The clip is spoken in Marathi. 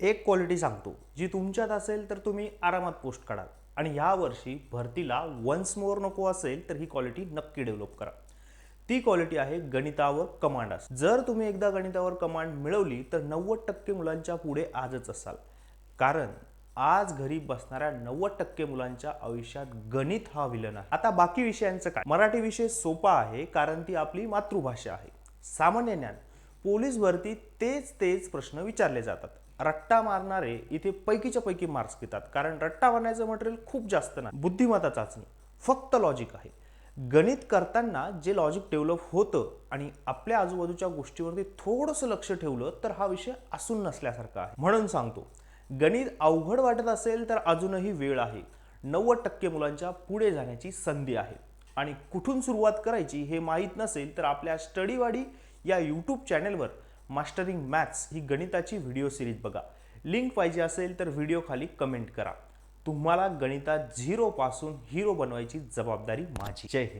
एक क्वालिटी सांगतो. जी तुमच्यात असेल तर तुम्ही आरामात पोस्ट काढाल. आणि या वर्षी भरतीला वन्स मोर नको असेल तर ही क्वालिटी नक्की डेव्हलप करा. ती क्वालिटी आहे गणितावर कमांड अस. जर तुम्ही एकदा गणितावर कमांड मिळवली तर नव्वद टक्के मुलांच्या पुढे आजच असाल. कारण आज घरी बसणाऱ्या नव्वद टक्के मुलांच्या आयुष्यात गणित हा विलन आहे. आता बाकी विषयांचं काय? मराठी विषय सोपा आहे कारण ती आपली मातृभाषा आहे. सामान्य ज्ञान. पोलीस भरती तेच तेच प्रश्न विचारले जातात. रट्टा मारणारे इथे पैकीच्या पैकी मार्क्स घेतात. कारण रट्टा मारण्याचं मटेरियल खूप जास्त नाही. बुद्धिमत्ता चाचणी फक्त लॉजिक आहे. गणित करताना जे लॉजिक डेव्हलप होतं आणि आपल्या आजूबाजूच्या गोष्टीवरती थोडंसं लक्ष ठेवलं तर हा विषय असून नसल्यासारखा आहे. म्हणून सांगतो गणित अवघड वाटत असेल तर अजूनही वेळ आहे. नव्वद टक्के मुलांच्या पुढे जाण्याची संधी आहे. आणि कुठून सुरुवात करायची हे माहीत नसेल तर आपल्या स्टडीवाडी या यूट्यूब चॅनेलवर मास्टरिंग मॅथ्स ही गणिताची व्हिडिओ सिरीज बघा. लिंक पाहिजे असेल तर व्हिडिओ खाली कमेंट करा. तुम्हाला गणितात झिरोपासून हिरो बनवायची जबाबदारी माझी. जय हिंद.